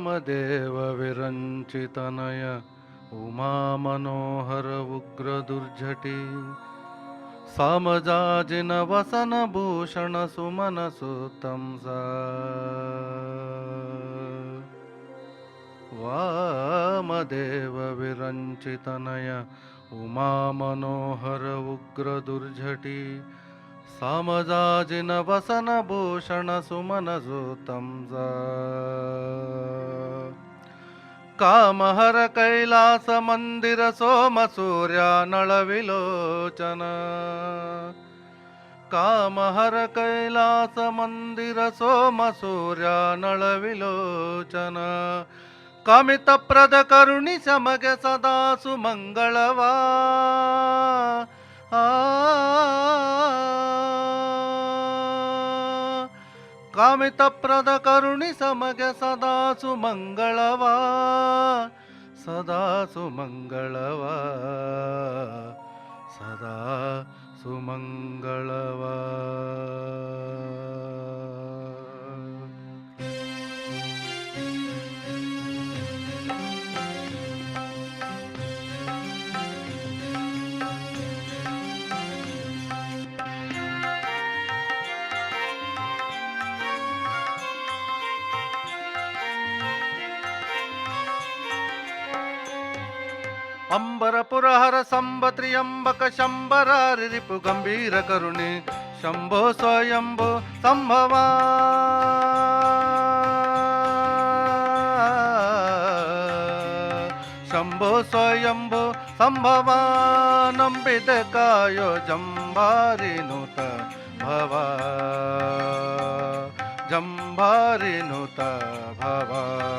वामदेव विरञ्चितनय उमामनोहर उग्रदुर्झटी। सामजाजिन वसनभूषण सुमनसुतं सा। वामदेव विरञ्चितनय उमामनोहर उग्रदुर्झटी। सामजाजिन सुमन सुमनसुतं सा। ಕಾಮಹರ ಕೈಲಾಸ ಮಂದಿರ ಸೋಮ ಸೂರ್ಯ ನಳವಿಲೋಚನ. ಕಾಮಹರ ಕೈಲಾಸ ಮಂದಿರ ಸೋಮ ಸೂರ್ಯ ನಳವಿಲೋಚನ. ಕಮಿತಪ್ರದ ಕರುಣಿ ಸಮಗೆ ಸದಾ ಸುಮಂಗಳವಾ. ಆ ಕಾಮಿತಪ್ರದ ಕರುಣಿ ಸಮಗೆ ಸದಾ ಸುಮಂಗಳವ ಸದಾ ಸುಮಂಗಳವ ಸದಾ ಸುಮಂಗಳವ. అంబరపురహర సంబత్రియంబక శంబరారిపు గంభీర కరుణి శంభో స్వయంభో సంభవా. శంభో స్వయంభో సంభవా. నంబిద కాయో సంభవానంబిదకాయో జంభారినుత భవ. జంభారి నూత భవా.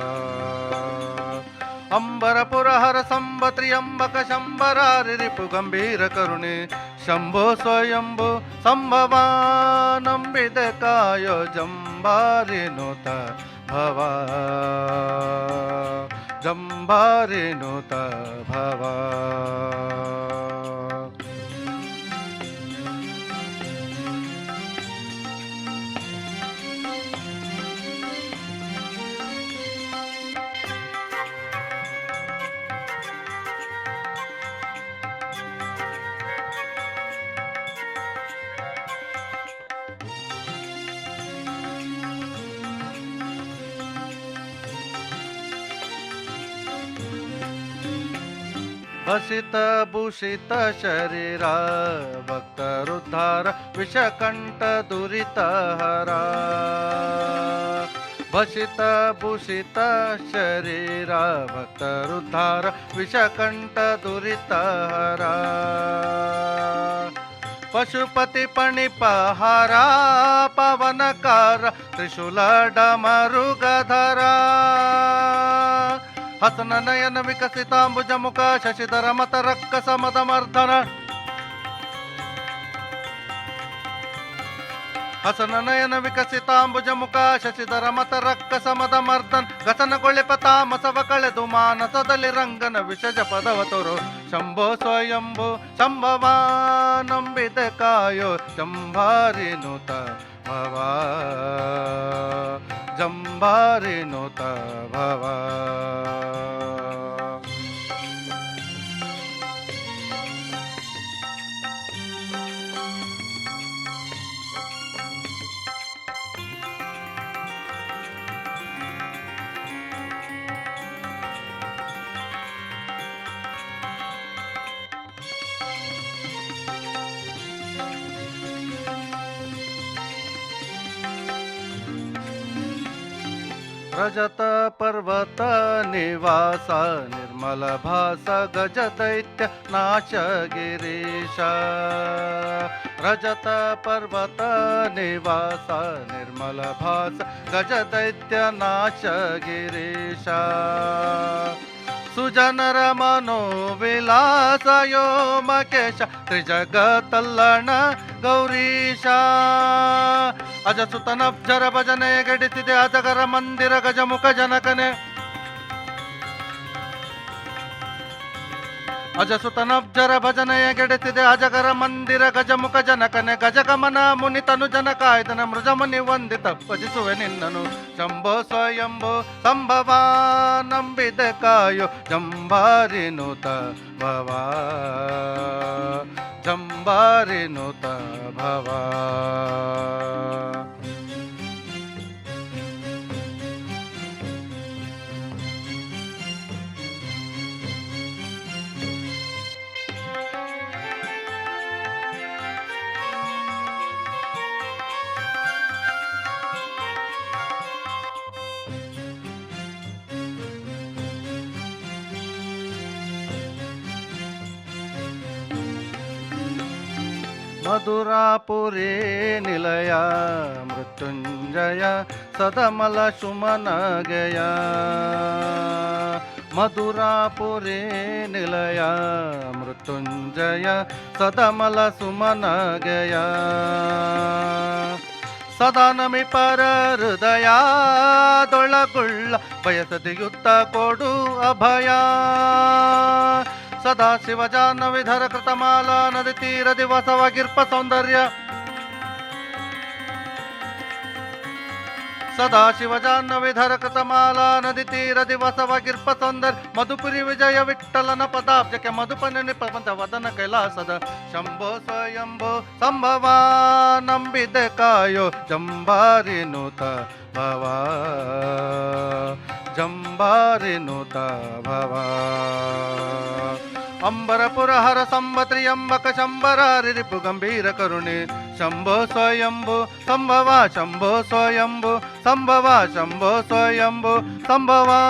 అంబరపురహర సంబ త్రియంబక శంబరారిపు గంభీర కరుణి. శంభో స్వయంభు సంభవానంబిదకాయో జంబారినుత భవా. జంబారినుత భవా. भसित भूषित शरीर भक्तरुद्धार विषकण्ठदुरितहरा भसितभूषित हरा। शरीर भक्तरुद्धार विषकण्ठदुरितहरा दुरित पशुपतिपणिपहरा पवनकार त्रिशूलडमरुगधरा ನುತ ಭವ ಹಸಿತ ಭೂಷಿತ ಶರೀರ ಭಕ್ತರುದ್ಧಾರ ವಿಷಕಂಠ ದುರಿತ ಹರ ಭಸಿತ ಭೂಷಿತ ಶರೀರ ಭಕ್ತರುದ್ಧಾರ ವಿಷಕಂಠ ದುರಿತ ಹರ ಪಶುಪತಿ ಪಣಿಪಹಾರ ಪವನಕಾರ ತ್ರಿಶೂಲ ಡಮರುಗಧರ ಹಸನ ನಯನ ವಿಕಸಿತಾಂಬುಜ ಮುಖ, ಶಶಿಧರ ಮತ ರಕ್ಕ ಸಮದ ಮರ್ದನ. ಹಸನ ನಯನ ವಿಕಸಿತಾಂಬುಜ ಮುಖ, ಶಶಿಧರ ಮತ, ರಕ್ಕಸ ಮದ ಮರ್ದನ್. ಗಸನಗೊಳಿಪ ತಾಮಸವ ಕಳೆದು ಮಾನಸದಲ್ಲಿ ರಂಗನ ವಿಷಜ ಪದವತರು ಶಂಭೋ ಸ್ವಯಂಭು ಶಂಭವ ನಂಬಿದ ಕಾಯೋ, ಶಂಭಾರಿ ನುತ ಭವ. ಜಂಭಾರಿ ನುತ ಭವ. रजत पर्वत निवास, निर्मल भास, गज दैत्य, नाच गिरीश। रजत पर्वत निवास, निर्मल भास, गज दैत्य, नाच गिरीश। ಸುಜನರ ಮನೋವಿಲಾಸ ಯೋ ಮಕೇಶ ತ್ರಿಜಗತ್ತಲ್ಲಣ ಗೌರೀಶ. ಅಜಸುತನಬ್ಜರ ಭಜನೆ ಗಡಿತಿದೆ ಅಜಗರ ಮಂದಿರ ಗಜಮುಖ ಜನಕನೆ. ಅಜಸುತನಬ್ಜರ ಭಜನೆಯ ಗೆಡೆಸಿದೆ ಅಜಗರ ಮಂದಿರ ಗಜಮುಖ ಜನಕನೆ ಗಜಗಮನ ಮುನಿ ತನು ಜನಕಾಯ್ದನ ಮೃಜಮುನಿ ವಂದಿತ ಭಜಿಸುವೆ ನಿನ್ನನು. ಶಂಭೋ ಸ್ವಯಂಭೋ ಸಂಭವ ನಂಬಿದ ಕಾಯೋ ಜಂಬಾರಿ ನೂತ ಭವ. ಜಂಬಾರಿ ನೂತ ಭವ. ಮಧುರಾಪುರೇ ನಿಲಯ, ಮೃತ್ಯುಂಜಯ, ಸದಮಲ ಸುಮನಗಯ. ಮಧುರಾಪುರೇ ನಿಲಯ, ಮೃತ್ಯುಂಜಯ, ಸದಮಲ ಸುಮನಗಯ. ಸದಾ ನಮಿ ಪರ ಹೃದಯದೊಳಗುಳ್ಳ ಬಯಸದಿಯುತ್ತ ಕೊಡು ಅಭಯ. ಸದಾ ಶಿವ ಜಾಹ್ನವಿಧರ ಕೃತಮಾಲಾ ನದಿ ತೀರ ದಿವಸವಾಗಿರ್ಪ ಸೌಂದರ್ಯ. ಸದಾ ಶಿವ ಜಾಹ್ನವಿಧರ ಕೃತಮಾಲಾ ನದಿ ತೀರ ದಿವಸವಾಗಿರ್ಪ ಸೌಂದರ್ಯ ಮಧುಪುರಿ ವಿಜಯ ವಿಠಲನ ಪದಾಬ್ಜಕ್ಕೆ ಮಧುಪನಿ ಪ್ರಪಂಚ ವದನ ಕೈಲಾಸದ. ಶಂಭೋ ಸ್ವಯಂಭೋ ಸಂಭವ ನಂಬಿದೆ ಕಾಯೋ ಜಂಬಾರಿ ನೂತ ಭವ. ಜಂಬಾರಿ ನೂತ ಭವ. అంబరపురహర సంబత్రియంబక శంబరారిపు గంభీర కరుణి. శంభో స్వయంభు సంభవ శంభో స్వయంభు సంభవ శంభో స్వయంభు సంభవా